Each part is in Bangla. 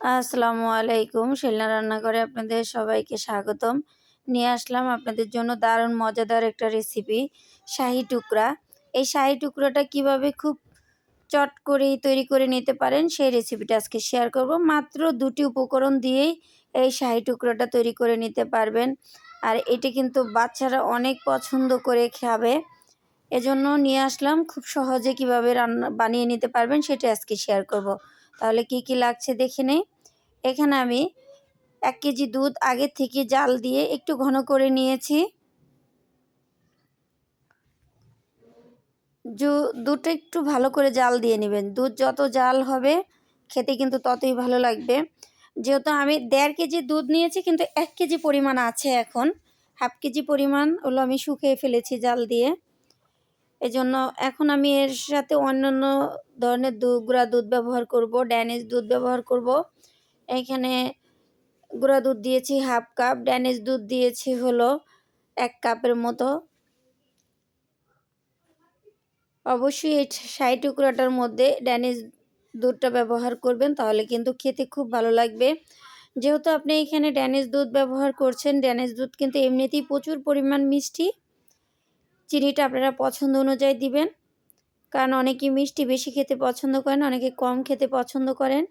আসসালামু আলাইকুম। শিলনা রান্নাঘরে আপনাদের সবাইকে স্বাগতম। নিয়ে আসলাম আপনাদের জন্য দারুণ মজাদার একটা রেসিপি শাহি টুকরা। এই শাহি টুকরাটা কীভাবে খুব চট করেই তৈরি করে নিতে পারেন, সেই রেসিপিটা আজকে শেয়ার করব। মাত্র দুটি উপকরণ দিয়েই এই শাহি টুকরাটা তৈরি করে নিতে পারবেন। আর এটি কিন্তু বাচ্চারা অনেক পছন্দ করে খাবে। এজন্য নিয়ে আসলাম, খুব সহজে কীভাবে রান্না বানিয়ে নিতে পারবেন সেটা আজকে শেয়ার করব। তাহলে কি কি লাগছে দেখে নেই। এখানে আমি এক কেজি দুধ আগে থেকে জাল দিয়ে একটু ঘন করে নিয়েছি। দুধটা একটু ভালো করে জাল দিয়ে নেবেন। দুধ যত জাল হবে, খেতে কিন্তু ততই ভালো লাগবে। যেহেতু আমি দেড় কেজি দুধ নিয়েছি, কিন্তু এক কেজি পরিমাণ আছে এখন। হাফ কেজি পরিমাণ হলো আমি শুকিয়ে ফেলেছি জাল দিয়ে। এজন্য এখন আমি এর সাথে অন্যান্য ধরনের গুঁড়া দুধ ব্যবহার করব ড্যানিশ দুধ ব্যবহার করব। এখানে গুঁড়া দুধ দিয়েছি হাফ কাপ ড্যানেজ দুধ দিয়েছি হলো এক কাপের মতো। অবশ্যই এই সাই টুকরাটার মধ্যে ড্যানিশ দুধটা ব্যবহার করবেন, তাহলে কিন্তু খেতে খুব ভালো লাগবে। যেহেতু আপনি এখানে ড্যানিশ দুধ ব্যবহার করছেন ড্যানেজ দুধ কিন্তু এমনিতেই প্রচুর পরিমাণ মিষ্টি। চিনিটা আপনারা পছন্দ অনুযায়ী দিবেন। কারণ অনেকে মিষ্টি বেশি খেতে পছন্দ করেন, অনেকে কম খেতে পছন্দ করেন।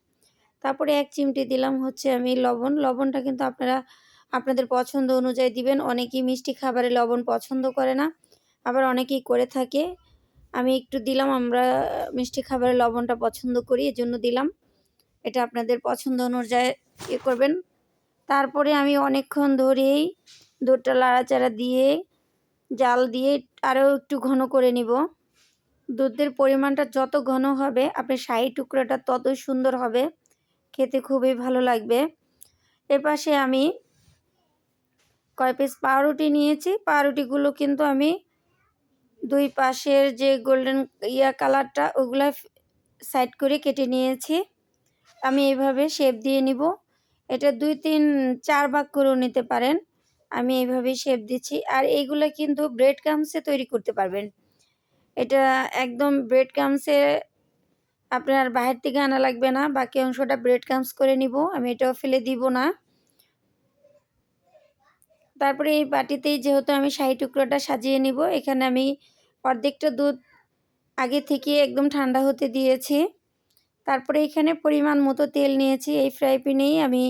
তারপরে এক চিমটি দিলাম হচ্ছে আমি লবণ। লবণটা কিন্তু আপনারা, আপনাদের পছন্দ অনুযায়ী দিবেন। অনেকেই মিষ্টি খাবারে লবণ পছন্দ করে না, আবার অনেকেই করে থাকে। আমি একটু দিলাম, আমরা মিষ্টি খাবারে লবণটা পছন্দ করি, এজন্য দিলাম। এটা আপনাদের পছন্দ অনুযায়ী ইয়ে করবেন। তারপরে আমি অনেকক্ষণ ধরেই দুধটা লাড়াচাড়া দিয়ে জাল দিয়ে আরও একটু ঘন করে নিব। দুধের পরিমাণটা যত ঘন হবে, আপনার শাহি টুকরাটা ততই সুন্দর হবে। খেতে খুবই ভালো লাগবে। এপাশে আমি কয় পিস পাউরুটি নিয়েছি। পাউরুটিগুলো কিন্তু আমি দুই পাশের যে গোল্ডেন ইয়া কালারটা, ওগুলো সাইড করে কেটে নিয়েছি। আমি এইভাবে শেপ দিয়ে নিব। এটা দুই, তিন, চার ভাগ করেও নিতে পারেন। আমি এইভাবেই শেপ দিচ্ছি। আর এইগুলো কিন্তু ব্রেড কামসে তৈরি করতে পারবেন। এটা একদম ব্রেড কামসে আপনার বাহির থেকে আনা লাগবে না। বাকি অংশটা ব্রেড কামস করে নিব। আমি এটাও ফেলে দিব না। তারপরে এই বাটিতেই যেহেতু আমি শাহি টুকরোটা সাজিয়ে নিব, এখানে আমি অর্ধেকটা দুধ আগে থেকে একদম ঠান্ডা হতে দিয়েছি। তারপরে এখানে পরিমাণ মতো তেল নিয়েছি। এই ফ্রাই প্যানেই আমি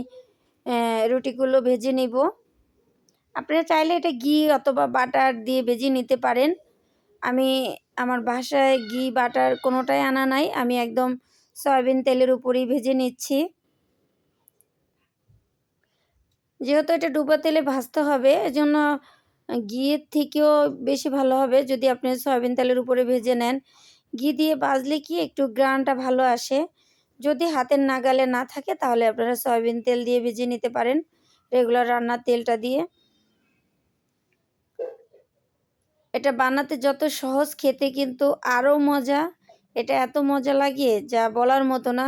রুটিগুলো ভেজে নিব। আপনারা চাইলে এটা ঘি অথবা বাটার দিয়ে ভেজে নিতে পারেন। আমি আমার বাসায় ঘি, বাটার কোনোটাই আনা নাই। আমি একদম সয়াবিন তেলের উপরেই ভেজে নিচ্ছি। যেহেতু এটা ডুবা তেলে ভাজতে হবে, এজন্য ঘিয়ের থেকেও বেশি ভালো হবে যদি আপনি সয়াবিন তেলের উপরে ভেজে নেন। ঘি দিয়ে বাজলে কি একটু গ্রানটা ভালো আসে? যদি হাতের নাগালে না থাকে তাহলে আপনারা সয়াবিন তেল দিয়ে ভেজে নিতে পারেন। রেগুলার রান্নার তেলটা দিয়ে। এটা বানাতে যত সহজ খেতে কিন্তু আরও মজা। এটা এত মজা লাগে যা বলার মতো না।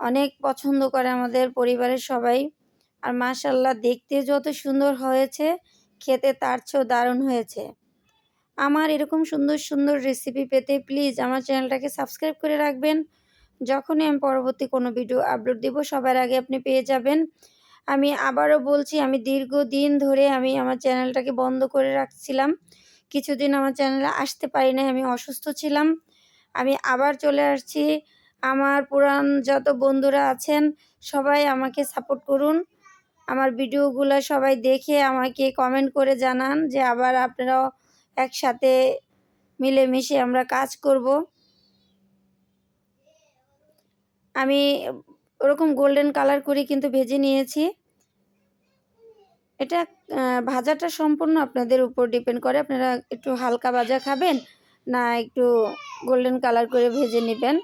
অনেক পছন্দ করে আমাদের পরিবারের সবাই। আর মাশাল্লাহ দেখতে যত সুন্দর হয়েছে, খেতে তার চেয়েও দারুণ হয়েছে। আমার এরকম সুন্দর সুন্দর রেসিপি পেতে প্লিজ আমার চ্যানেলটাকে সাবস্ক্রাইব করে রাখবেন। যখনই আমি পরবর্তী কোনো ভিডিও আপলোড দিব, সবার আগে আপনি পেয়ে যাবেন। আমি আবারও বলছি, আমি দীর্ঘদিন ধরে আমি আমার চ্যানেলটাকে বন্ধ করে রাখছিলাম। কিছুদিন আমার চ্যানেলে আসতে পারি নাই আমি অসুস্থ ছিলাম। আমি আবার চলে আসছি। আমার পুরান যত বন্ধুরা আছেন, সবাই আমাকে সাপোর্ট করুন। আমার ভিডিওগুলো সবাই দেখে আমাকে কমেন্ট করে জানান যে আবার আপনারাও একসাথে মিলেমিশে আমরা কাজ করব। আমি ওরকম গোল্ডেন কালার করে কিন্তু ভেজে নিয়েছি। এটা ভাজাটা সম্পূর্ণ আপনাদের উপর ডিপেন্ড করে। আপনারা একটু হালকা ভাজা খাবেন, না একটু গোল্ডেন কালার করে ভেজে নেবেন।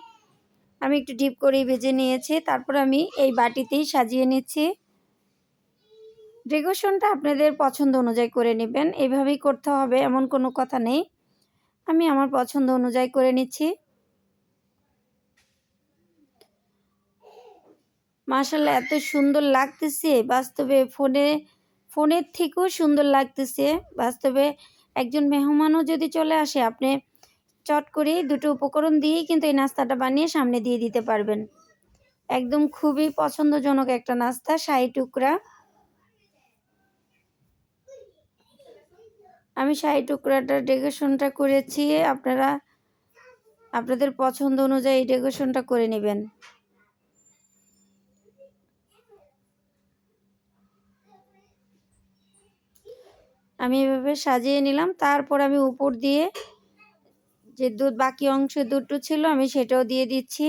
আমি একটু ডিপ করেই ভেজে নিয়েছি। তারপর আমি এই বাটিতেই সাজিয়ে নিচ্ছি। ডেকোরেশনটা আপনাদের পছন্দ অনুযায়ী করে নেবেন। এইভাবেই করতে হবে, এমন কোনো কথা নেই। আমি আমার পছন্দ অনুযায়ী করে নিচ্ছি। মাসাল্লাহ এত সুন্দর লাগতেছে। বাস্তবে ফোনে ফোনের থেকেও সুন্দর লাগতেছে। বাস্তবে একজন মেহমানও যদি চলে আসে, আপনি চট করে দুটো উপকরণ দিয়েই কিন্তু এই নাস্তাটা বানিয়ে সামনে দিয়ে দিতে পারবেন। একদম খুবই পছন্দজনক একটা নাস্তা, শাহি টুকরা। আমি শাহি টুকরাটার ডেকোরেশনটা করেছি, আপনারা, আপনাদের পছন্দ অনুযায়ী ডেকোরেশনটা করে নেবেন। আমি এভাবে সাজিয়ে নিলাম। তারপর আমি উপর দিয়ে যে দুধ, বাকি অংশ দুধটু ছিল, আমি সেটাও দিয়ে দিচ্ছি।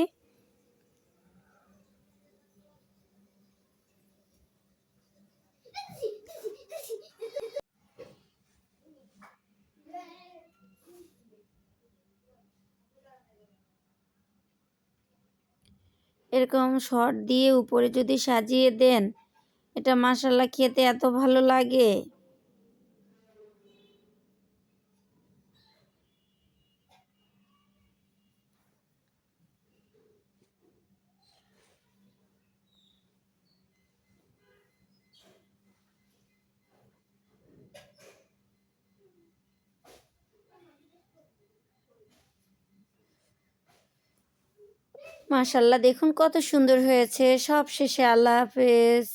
এরকম শর্ট দিয়ে উপরে যদি সাজিয়ে দেন, এটা মাসাল্লা খেতে এত ভালো লাগে। মাশাল্লাহ দেখুন কত সুন্দর হয়েছে। সব শেষে আল্লাহ হাফেজ।